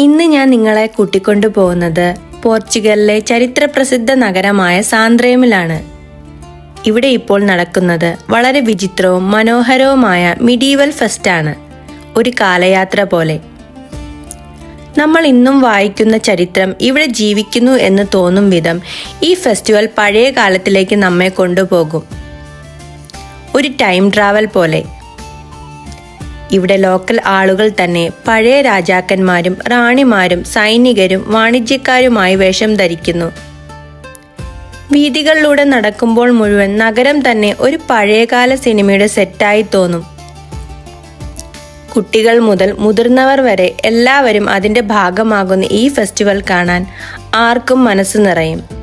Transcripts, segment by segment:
ഇന്ന് ഞാൻ നിങ്ങളെ കൂട്ടിക്കൊണ്ടു പോകുന്നത് പോർച്ചുഗലിലെ ചരിത്രപ്രസിദ്ധ നഗരമായ സാന്ദ്രേമിലാണ്. ഇവിടെ ഇപ്പോൾ നടക്കുന്നത് വളരെ വിചിത്രവും മനോഹരവുമായ മിഡീവൽ ഫെസ്റ്റാണ് ഒരു കാലയാത്ര പോലെ. നമ്മൾ ഇന്നും വായിക്കുന്ന ചരിത്രം ഇവിടെ ജീവിക്കുന്നു എന്ന് തോന്നും വിധം ഈ ഫെസ്റ്റിവൽ പഴയ കാലത്തിലേക്ക് നമ്മെ കൊണ്ടുപോകും. ഒരു ടൈം ട്രാവൽ പോലെ. ഇവിടെ ലോക്കൽ ആളുകൾ തന്നെ പഴയ രാജാക്കന്മാരും റാണിമാരും സൈനികരും വാണിജ്യക്കാരുമായി വേഷം ധരിക്കുന്നു. വീതികളിലൂടെ നടക്കുമ്പോൾ മുഴുവൻ നഗരം തന്നെ ഒരു പഴയകാല സിനിമയുടെ സെറ്റായി തോന്നും. കുട്ടികൾ മുതൽ മുതിർന്നവർ വരെ എല്ലാവരും അതിന്റെ ഭാഗമാകുന്ന ഈ ഫെസ്റ്റിവൽ കാണാൻ ആർക്കും മനസ്സ് നിറയും.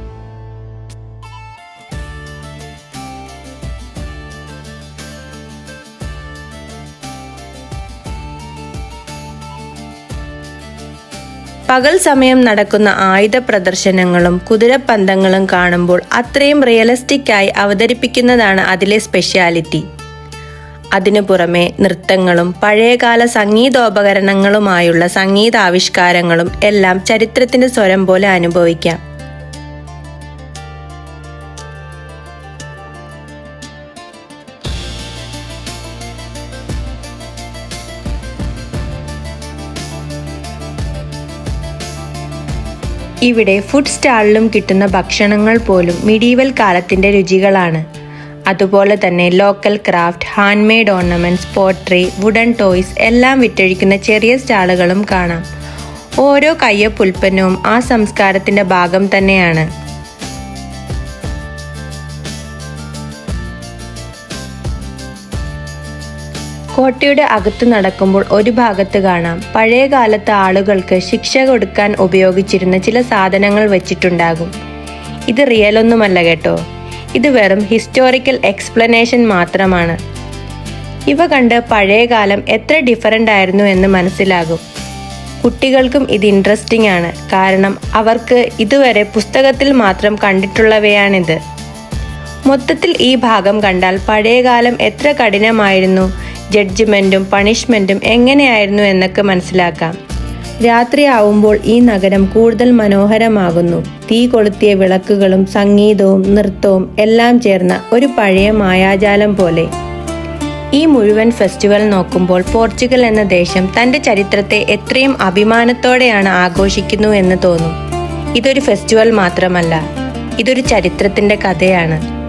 പകൽ സമയം നടക്കുന്ന ആയുധ പ്രദർശനങ്ങളും കുതിരപ്പന്തങ്ങളും കാണുമ്പോൾ അത്രയും റിയലിസ്റ്റിക്കായി അവതരിപ്പിക്കുന്നതാണ് അതിലെ സ്പെഷ്യാലിറ്റി അതിനു പുറമെ നൃത്തങ്ങളും പഴയകാല സംഗീതോപകരണങ്ങളുമായുള്ള സംഗീതാവിഷ്കാരങ്ങളും എല്ലാം ചരിത്രത്തിന്റെ സ്വരം പോലെ അനുഭവിക്കാം. ഇവിടെ ഫുഡ് സ്റ്റാളിലും കിട്ടുന്ന ഭക്ഷണങ്ങൾ പോലും മിഡീവൽ കാലത്തിന്റെ രുചികളാണ്. അതുപോലെ തന്നെ local craft hand made ornaments pottery wooden toys എല്ലാം വിറ്റഴിക്കുന്ന ചെറിയ സ്റ്റാളുകളും കാണാം. ഓരോ കയ്യപ്പുൽപ്പന്നവും ആ സംസ്കാരത്തിന്റെ ഭാഗം തന്നെയാണ്. കോട്ടയുടെ അകത്തു നടക്കുമ്പോൾ ഒരു ഭാഗത്ത് കാണാം. പഴയ കാലത്ത് ആളുകൾക്ക് ശിക്ഷ കൊടുക്കാൻ ഉപയോഗിച്ചിരുന്ന ചില സാധനങ്ങൾ വെച്ചിട്ടുണ്ടാകും. ഇത് റിയൽ ഒന്നുമല്ല കേട്ടോ. ഇത് വെറും ഹിസ്റ്റോറിക്കൽ എക്സ്പ്ലനേഷൻ മാത്രമാണ്. ഇവ കണ്ട് പഴയ കാലം എത്ര ഡിഫറന്റ് ആയിരുന്നു എന്ന് മനസ്സിലാകും. കുട്ടികൾക്കും ഇത് ഇൻട്രസ്റ്റിംഗ് ആണ്. കാരണം അവർക്ക് ഇതുവരെ പുസ്തകത്തിൽ മാത്രം കണ്ടിട്ടുള്ളവയാണിത്. മൊത്തത്തിൽ ഈ ഭാഗം കണ്ടാൽ പഴയകാലം എത്ര കഠിനമായിരുന്നു. ജഡ്ജ്മെന്റും പണിഷ്മെന്റും എങ്ങനെയായിരുന്നു എന്നൊക്കെ മനസ്സിലാക്കാം. രാത്രിയാവുമ്പോൾ ഈ നഗരം കൂടുതൽ മനോഹരമാകുന്നു. തീ കൊളുത്തിയ വിളക്കുകളും സംഗീതവും നൃത്തവും എല്ലാം ചേർന്ന ഒരു പഴയ മായാജാലം പോലെ. ഈ മുഴുവൻ ഫെസ്റ്റിവൽ നോക്കുമ്പോൾ പോർച്ചുഗൽ എന്ന ദേശം തന്റെ ചരിത്രത്തെ എത്രയും അഭിമാനത്തോടെയാണ് ആഘോഷിക്കുന്നു എന്ന് തോന്നും. ഇതൊരു ഫെസ്റ്റിവൽ മാത്രമല്ല ഇതൊരു ചരിത്രത്തിന്റെ കഥയാണ്.